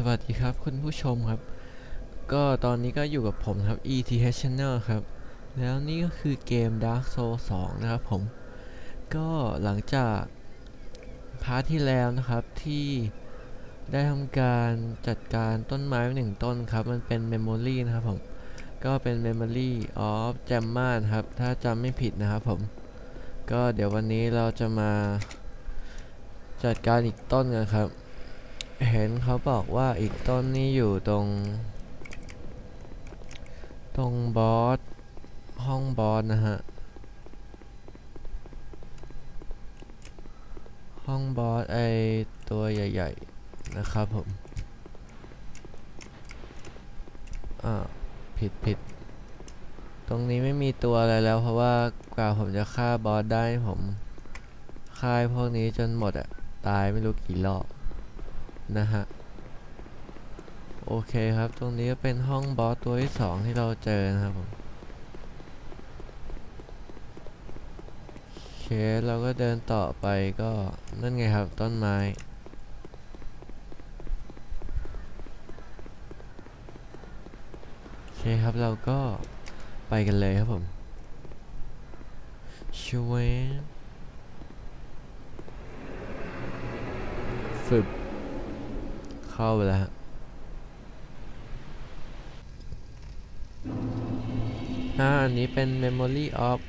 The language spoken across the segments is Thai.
สวัสดีครับคุณผู้ชมครับ ก็ตอนนี้ก็อยู่กับผมครับ ETH Channel ครับ แล้วนี่ก็คือเกม Dark Souls 2 นะครับผม ก็หลังจากพาร์ทที่แล้วนะครับที่ได้ทำการจัดการต้นไม้ไว้หนึ่งต้นครับ มันเป็น Memory นะครับผม ก็เป็น Memory of Jamma นะครับ ถ้าจำไม่ผิดนะครับผม ก็เดี๋ยววันนี้เราจะมาจัดการอีกต้นกันครับ เห็นเขาบอกว่าอีกต้นนี้อยู่ตรง ตรงบอส ห้องบอสนะฮะ ห้องบอสไอตัวใหญ่ๆ นะครับผม อ่า ผิดผิด ตรงนี้ไม่มีตัวอะไรแล้วเพราะว่ากว่าผมจะฆ่าบอสได้ผมฆ่าพวกนี้จนหมดอะตายไม่รู้กี่รอบ นะฮะ โอเคครับ ตรงนี้ก็เป็นห้องบอสตัวที่สองที่เราเจอนะครับผมโอเคเราก็เดินต่อไปก็นั่นไงครับต้นไม้โอเคครับเราก็ไปกันเลยครับผมชเวนฝึก เข้าไปแล้วฮะอ่าอันนี้เป็น Memory of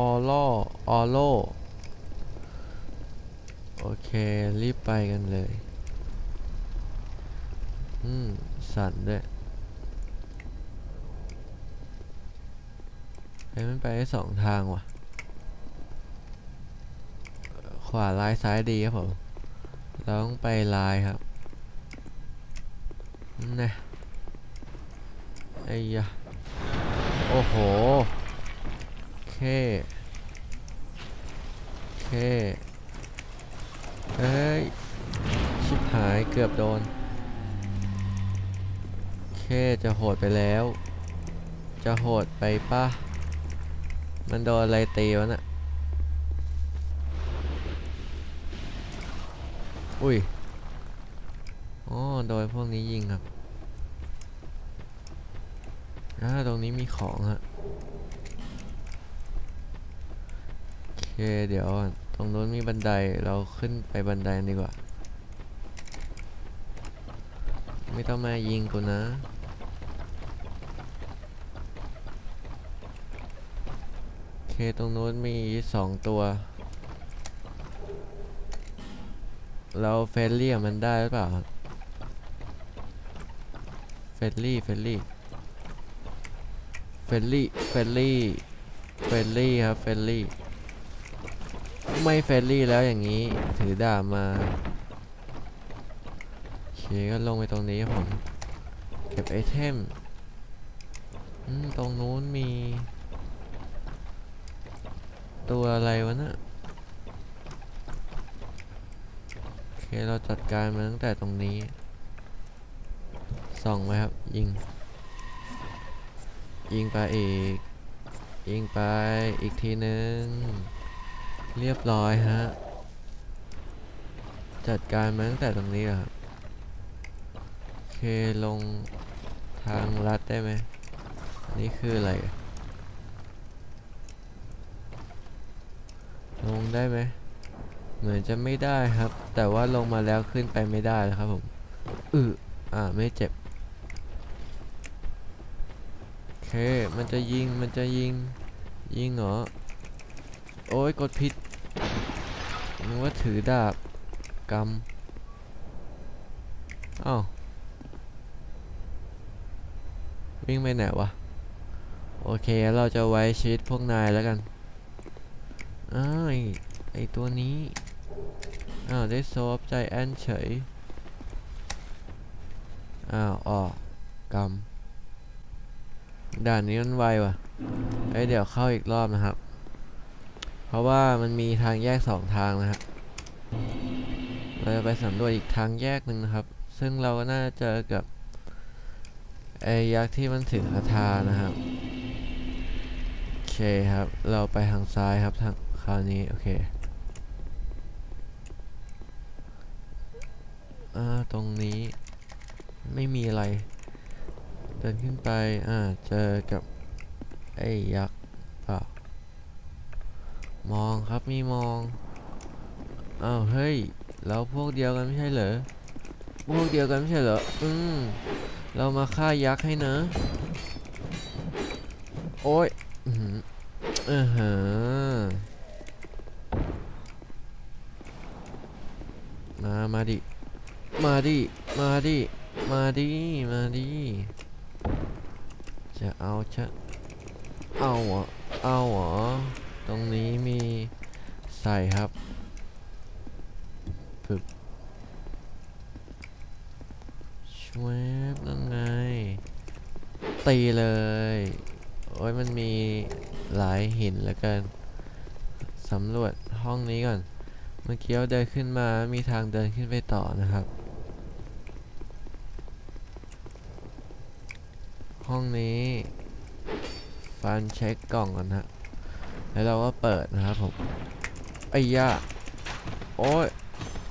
Olo Olo โอเค รีบไปกันเลย อืม สั่นด้วยเฮ้ยมันไปได้สองทางว่ะ ขวาลายซ้ายดีครับผม เราต้องไปลายครับ นี่ไอ้ยะโอ้โหเคเคเอ้ย ชิบหายเกือบโดน เคจะโหดไปแล้ว จะโหดไปป่ะ มันโดนอะไรตีวะน่ะอุ้ย อ๋อ โดยพวกนี้ยิงครับ อ่าตรงนี้มีของฮะโอเคเดี๋ยวตรงนู้นมีบันไดเราขึ้นไปบันไดดีกว่า ไม่ต้องมายิงกูนะโอเคตรงนู้นมีสองตัว เราเฟรนลี่มันได้หรือเปล่าเฟรนลี่เฟรนลี่ เฟรนลี่ เฟรนลี่ เฟรนลี่ครับ เฟรนลี่ ไม่เฟรนลี่แล้วอย่างนี้ถือดาบมาโอเคก็ลงไปตรงนี้ผม เก็บไอเทมตรงนู้นมี ตัวอะไรวะน่ะโอเคเราจัดการมาตั้งแต่ตรงนี้ส่องไหมครับ ยิง ยิงไปอีก ยิงไปอีกทีนึง เรียบร้อยฮะ จัดการมาตั้งแต่ตรงนี้ครับโอเคลงทางลัดได้ไหมนี่คืออะไร ลงได้ไหมเหมือนจะไม่ได้ครับ แต่ว่าลงมาแล้วขึ้นไปไม่ได้แล้วครับผมอืออ่าไม่เจ็บ โอ เค มันจะยิง มันจะยิง ยิงเหรอ โอ้ยกดผิดนึกว่าถือดาบกำอ้าววิ่งไปไหนวะ โอเค เราจะไว้ชีวิตพวกนายแล้วกัน อ้าวไอไอตัวนี้ อ้าว ได้โซฟใจแอนเฉย อ้าว ออกกำ ด่านนี้มันไวว่ะเอ้ยเดี๋ยวเข้าอีกรอบนะครับ เพราะว่ามันมีทางแยกสองทางนะครับเราจะไปสำรวจอีกทางแยกหนึ่งนะครับ ซึ่งเราก็น่าจะเจอกับไอ้ยักษ์ที่มันถือคาถานะครับโอเคครับ เราไปทางซ้ายครับทางคราวนี้โอเคอ่าตรงนี้ไม่มีอะไร เดินขึ้นไปอ่าเจอกับไอ้ยักษ์เปล่ามองครับมีมองอ้าวเฮ้ยแล้วพวกเดียวกันไม่ใช่เหรอพวกเดียวกันไม่ใช่เหรออืมเรามาฆ่ายักษ์ให้นะ โอ้ยอืออเออหือมา มาดิ มาดิ มาดิ มาดิ มาดิ จะเอาจะเอาเหรอเอาเหรอตรงนี้มีใส่ครับฝึกช่วยนั่นไง ตีเลย โอ้ยมันมีหลายหินแล้วกันสำรวจห้องนี้ก่อน เมื่อกี้เราเดินขึ้นมามีทางเดินขึ้นไปต่อนะครับ ห้องนี้ฟันเช็คกล่องก่อนฮะ แล้วเราก็เปิดนะครับผม ไอ้ยาโอ้ย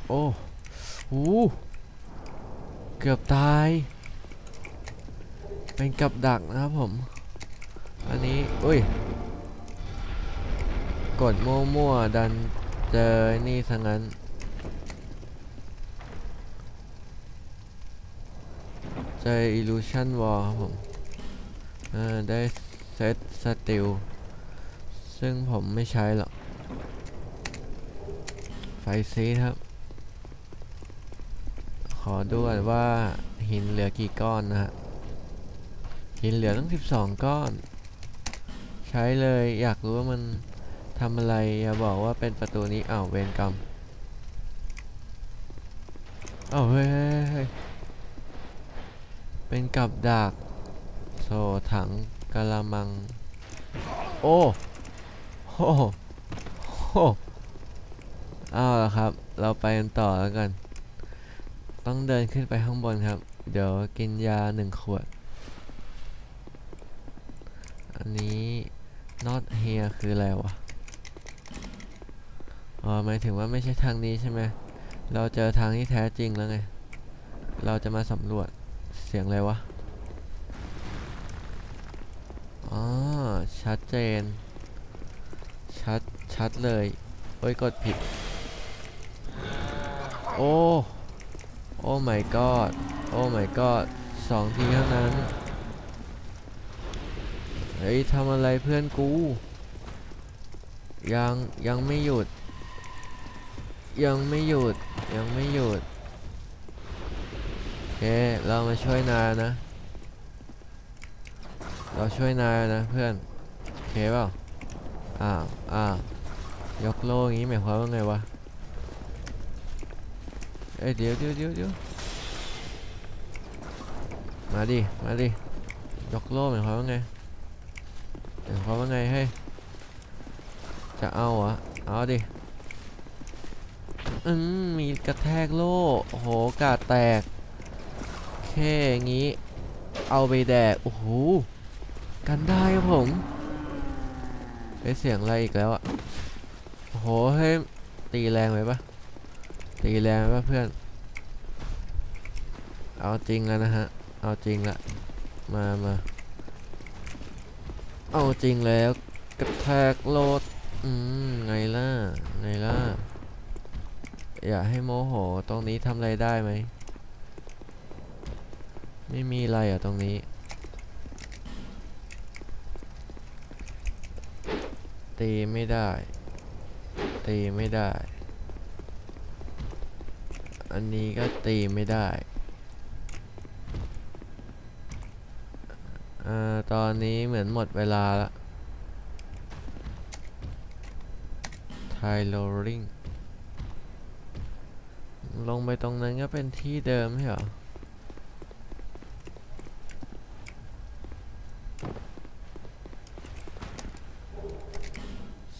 โอ้หูเกือบตาย เป็นกับดักนะครับผม อันนี้อุ้ย กดมั่วๆดันเจอนี่ซะงั้นเจอ illusion wall ครับผม ได้เซตสติลซึ่งผมไม่ใช้หรอก ไฟซีครับ ขอดูก่อนว่าหินเหลือกี่ก้อนนะฮะ หินเหลือตั้ง 12 ก้อน ใช้เลยอยากรู้ว่ามันทำอะไร อย่าบอกว่าเป็นประตูนี้อ้าวเวรกรรมอ้าวเฮ้ยเฮ้ยเฮ้ยเป็นกับดัก โซถังกะละมัง โอ้โหโอ้เอาละครับ เราไปกันต่อแล้วกัน ต้องเดินขึ้นไปข้างบนครับ เดี๋ยวกินยาหนึ่งขวด อันนี้ not here คืออะไรวะ อ๋อหมายถึงว่าไม่ใช่ทางนี้ใช่ไหม เราเจอทางที่แท้จริงแล้วไง เราจะมาสำรวจ เสียงอะไรวะ อ๋อ ชัดเจน ชัด ชัดเลย โอ้ย กดผิด โอ้ โอ้ my god โอ้ my god สองทีเท่านั้น เฮ้ยทำอะไรเพื่อนกู ยัง ยังไม่หยุด ยังไม่หยุด ยังไม่หยุดโอเค เรามาช่วยนายนะ เราช่วยนายนะเพื่อน เคเปล่าอ้าวอ้าวยกโลอย่างนี้หมายความว่าไงวะ เอ้ยเดี๋ยวเดี๋ยวเดี๋ยวเดี๋ยวมาดิ มาดิ ยกโลหมายความว่าไงหมายความว่าไงเฮ้ยจะเอาเหรอ เอาดิ อืมมีกระแทกโลโอ้โหกาดแตกแค่อย่างงี้ เอาไปแดก โอ้โห กันได้ครับผม ไอเสียงอะไรอีกแล้วอะโอ้โหเฮ้ยตีแรงไปปะตีแรงไปปะเพื่อน เอาจริงแล้วนะฮะ เอาจริงละ มามาเอาจริงแล้วกระแทกโลดอืมไงล่ะ ไงล่ะ อย่าให้โมโห ตรงนี้ทำอะไรได้ไหม ไม่มีอะไรอะตรงนี้ ตีไม่ได้ ตีไม่ได้ อันนี้ก็ตีไม่ได้อ่าตอนนี้เหมือนหมดเวลาละไทโลริงลงไปตรงนั้นก็เป็นที่เดิมใช่หรอ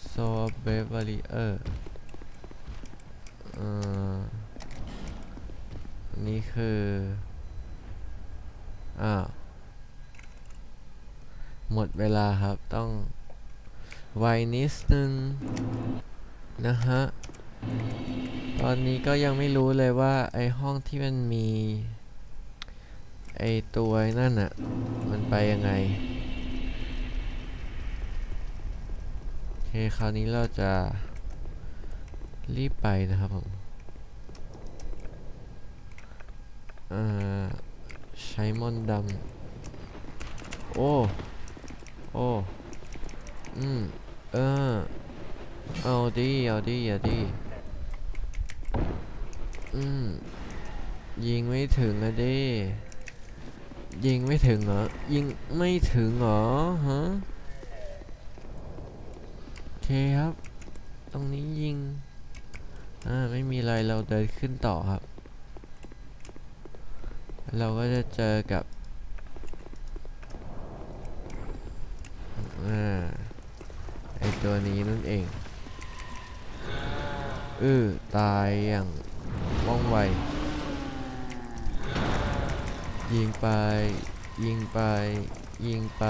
โซ เบเวอรี่เออร์อันนี้คือ อ้าว หมดเวลาครับ ต้องไวนิดนึง นะฮะ ตอนนี้ก็ยังไม่รู้เลยว่า ไอห้องที่มันมี ไอตัวนั่นอะมันไปยังไง โอเคคราวนี้เราจะรีบไปนะครับผมใช้มอนดำ โอ้ โอ้ อืม เออ เอาดี เอาดี เอาดี อืม ยิงไม่ถึงอะดิ ยิงไม่ถึงเหรอ ยิงไม่ถึงเหรอ ฮะ คครับ ตรงนี้ยิง อ่า ไม่มีอะไรเราเดินขึ้นต่อครับ เราก็จะเจอกับ อ่า ไอตัวนี้นั่นเอง อือตายอย่างว่องไว ยิงไป ยิงไป ยิงไป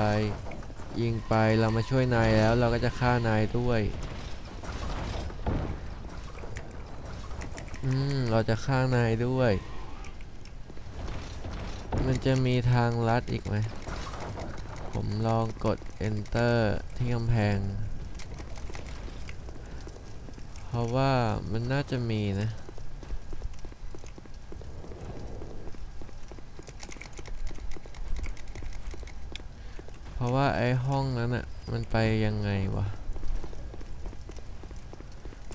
ยิงไปเรามาช่วยนายแล้วเราก็จะฆ่านายด้วยอืมเราจะฆ่านายด้วย มันจะมีทางลัดอีกไหม ผมลองกด enter ที่กำแพง เพราะว่ามันน่าจะมีนะ เพราะว่าไอ้ห้องนั้นอะมันไปยังไงวะ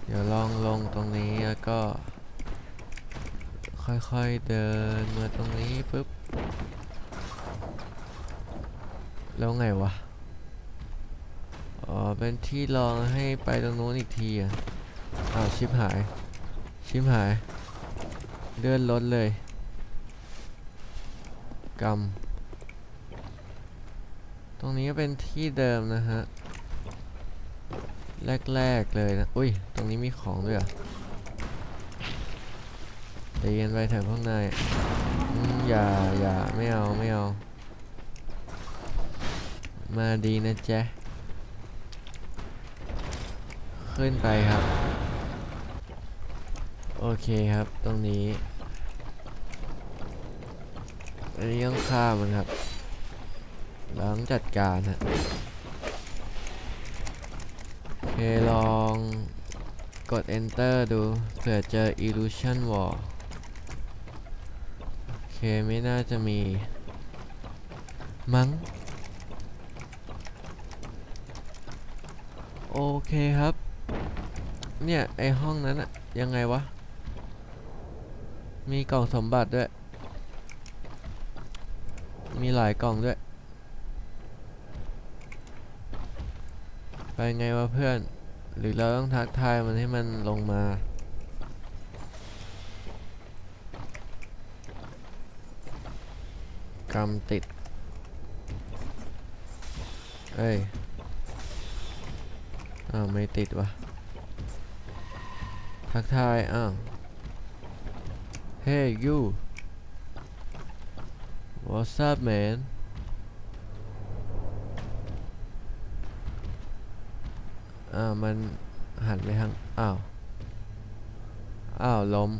เดี๋ยวลองลงตรงนี้แล้วก็ ค่อยๆเดินมาตรงนี้ปุ๊บ แล้วไงวะ อ๋อ เป็นที่รองให้ไปตรงนู้นอีกทีอะอ้าวชิบหาย ชิบหายเลื่อนรถเลยกำต รงนี้ก็เป็นที่เดิมนะฮะ แรกๆเลยนะ อุ้ย ตรงนี้มีของด้วยเหรอะตีกันไปเถอะพวกนายอืมอย่าอย่าไม่เอาไม่เอา มาดีนะแจ๊ขึ้นไปครับ โอเคครับตรงนี้อันนี้ต้องฆ่ามันครับ เราต้องจัดการฮะโอเคลองกด enter ดูเผื่อเจอ illusion wall โอเคไม่น่าจะมี มั้ง โอเคครับ เนี่ย ไอห้องนั้นอะยังไงวะ มีกล่องสมบัติด้วย มีหลายกล่องด้วย ไปไงวะเพื่อน หรือเราต้องทักทายมันให้มันลงมา กำติด เอ้ย อ้าวไม่ติดวะทักทาย อ้าว Hey you What's up man อ้ามันหันไปทางอ้าวอ้าวล้ม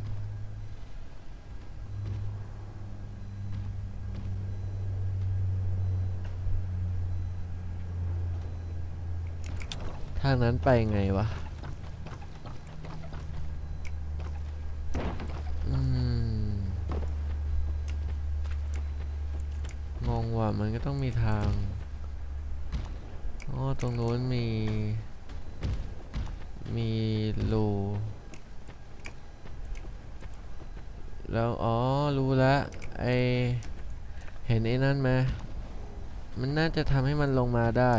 ทางนั้นไปไงวะอืมงงว่ะมันก็ต้องมีทาง อ๋อ ตรงนู้นมี มีรูแล้วอ๋อรู้แล้วไอเห็นไอ้นั่นไหมมันน่าจะทำให้มันลงมาได้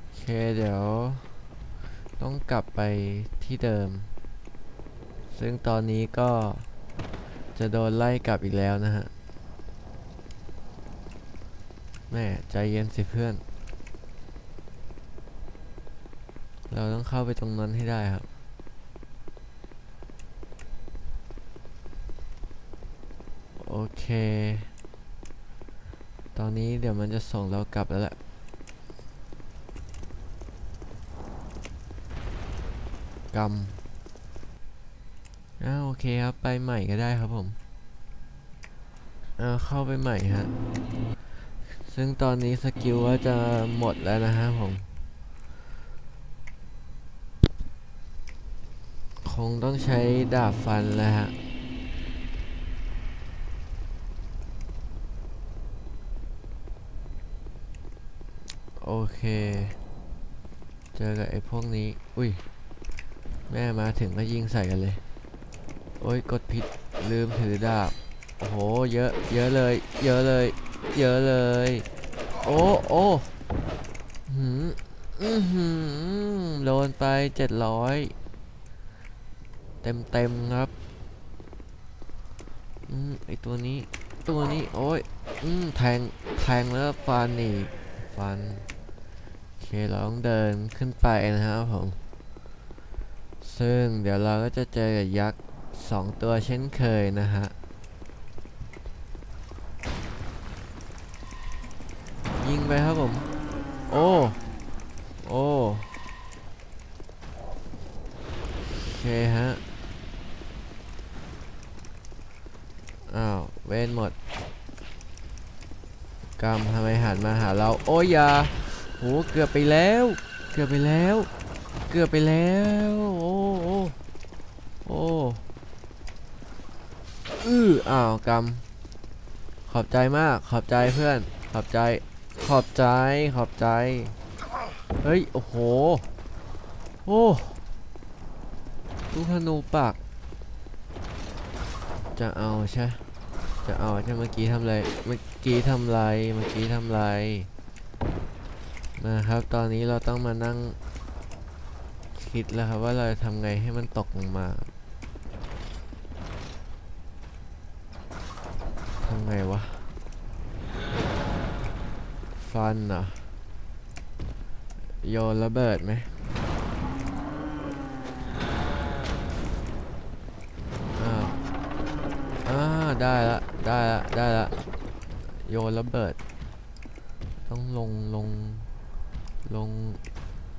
โอเคเดี๋ยว ต้องกลับไปที่เดิม ซึ่งตอนนี้ก็จะโดนไล่กลับอีกแล้วนะฮะแม่ใจเย็นสิเพื่อน เราต้องเข้าไปตรงนั้นให้ได้ครับ โอเค ตอนนี้เดี๋ยวมันจะส่งเรากลับแล้วแหละกรรมอ่าโอเคครับ ไปใหม่ก็ได้ครับผมอ่าเข้าไปใหม่ฮะ ซึ่งตอนนี้สกิลว่าจะหมดแล้วนะฮะผม คงต้องใช้ดาบฟันแล้วฮะโอเค เจอกับไอ้พวกนี้ อุ้ย แม่มาถึงก็ยิงใส่กันเลย โอ้ย กดผิด ลืมถือดาบ โอ้โห เยอะ เยอะเลย เยอะเลย เยอะเลย โอ้ โอ้หืม อือหือโดนไปเจ็ดร้อย เต็มเต็มๆครับอืมไอตัวนี้ตัวนี้โอ้ยอืมแทงแทงแล้วฟันอีกฟันโอเคเราต้องเดินขึ้นไปนะครับผม ซึ่งเดี๋ยวเราก็จะเจอกับยักษ์สองตัวเช่นเคยนะฮะยิงไปครับผม โอ้โอ้โอเคฮะ อ้าวเว้นหมดกรรมทำไมหันมาหาเราโอ้ยอยาโหเกือบไปแล้ว เกือบไปแล้ว เกือบไปแล้วโอ้โอ้โอ้อื้ออ้าวกรรมขอบใจมากขอบใจเพื่อน ขอบใจขอบใจขอบใจเฮ้ยโอ้โหโอ้ลูกธนูปากจะเอาใช่ จะเอาใช่เมื่อกี้ทำอะไรเมื่อกี้ทำไรเมื่อกี้ทำไรนะครับ ตอนนี้เราต้องมานั่งคิดแล้วครับว่าเราจะทำไงให้มันตกลงมาทำไงวะ ฟันเหรอโยนระเบิดไหม ได้ละได้ละได้ละโยนระเบิด ต้องลงลงลง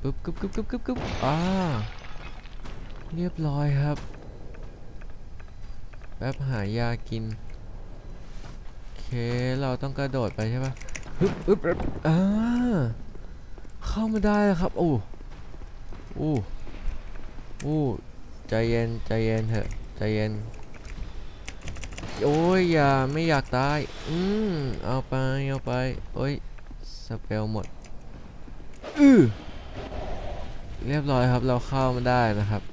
ปึ๊บกึ๊บกึ๊บกึ๊บกึ๊บกึ๊บอ่าเรียบร้อยครับ แป๊บหายากินโอเคเราต้องกระโดดไปใช่ปะฮึบอึบอึบอ่าเข้ามาได้แล้วครับโอ้อู้อู้ใจเย็นใจเย็นเถอะใจเย็น โอ้ยอย่าไม่อยากตาย อืมเอาไป เอาไป โอ้ยสเปลหมด อือเรียบร้อยครับ เราเข้ามาได้นะครับ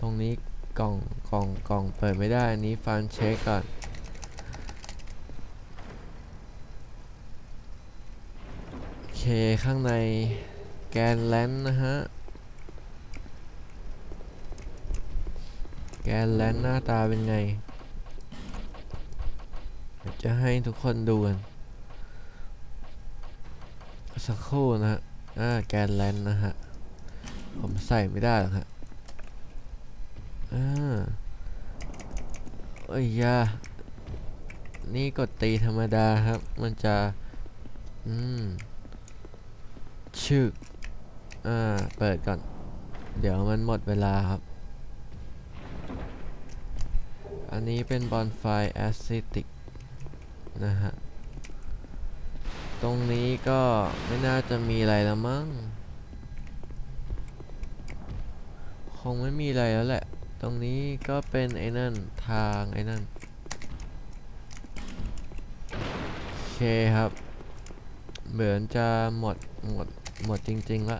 ตรงนี้กล่องกล่องกล่องเปิดไม่ได้อันนี้ฟันเช็คก่อนโอเคข้างในแกนแลนนะฮะ แกนแลนหน้าตาเป็นไง จะให้ทุกคนดูกันสักครู่นะฮะอ่าแกนแลนนะฮะ ผมใส่ไม่ได้หรอกฮะอ่าเอ้ยยานี่กดตีธรรมดาครับ มันจะ อืม ชึก อ่า เปิดก่อน เดี๋ยวมันหมดเวลาครับ อันนี้เป็นบอลไฟแอซิติก นะฮะ ตรงนี้ก็ไม่น่าจะมีอะไรแล้วมั้ง คงไม่มีอะไรแล้วแหละ ตรงนี้ก็เป็นไอ้นั่นทางไอ้นั่น โอเคครับ เหมือนจะหมดหมดหมดจริงๆละ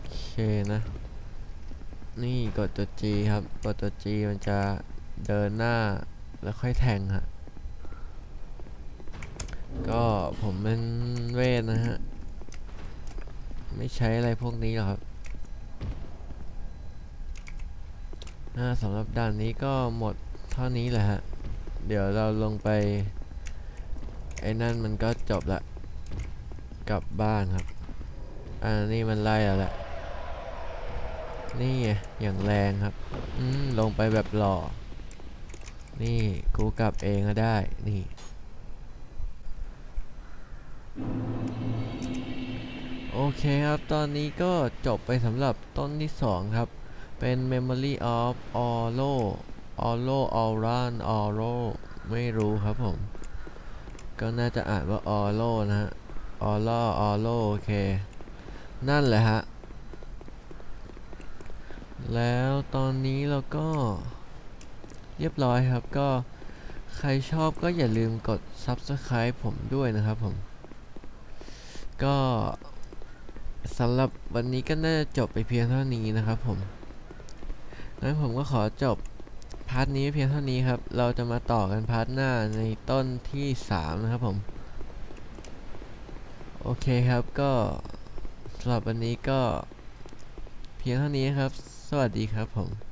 โอเคนะ นี่กดตัว G ครับ กดตัว G มันจะ เดินหน้าแล้วค่อยแทงฮะ ก็ผมเป็นเวทนะฮะ ไม่ใช้อะไรพวกนี้หรอกครับอ่าสำหรับด่านนี้ก็หมดเท่านี้แหละฮะ เดี๋ยวเราลงไป ไอ้นั่นมันก็จบละ กลับบ้านครับอ่านี่มันไล่แล้วแหละนี่ไงอย่างแรงครับ อืม ลงไปแบบหล่อ นี่กูกลับเองก็ได้ นี่ โอเคครับ ตอนนี้ก็จบไปสำหรับต้นที่ 2 ครับ เป็น Memory of Oro ออโลออรันออโรไม่รู้ครับผม ก็น่าจะอ่านว่าออโลนะฮะออลออโลโอเค นั่นแหละฮะ แล้วตอนนี้เราก็ เรียบร้อยครับก็ใครชอบก็อย่าลืมกด Subscribe ผมด้วยนะครับผม ก็สำหรับวันนี้ก็น่าจะจบไปเพียงเท่านี้นะครับผมงั้นผมก็ขอจบพาร์ทนี้เพียงเท่านี้ครับ เราจะมาต่อกันพาร์ทหน้าในต้นที่ 3 นะครับผม โอเคครับก็สำหรับวันนี้ก็เพียงเท่านี้ครับ สวัสดีครับผม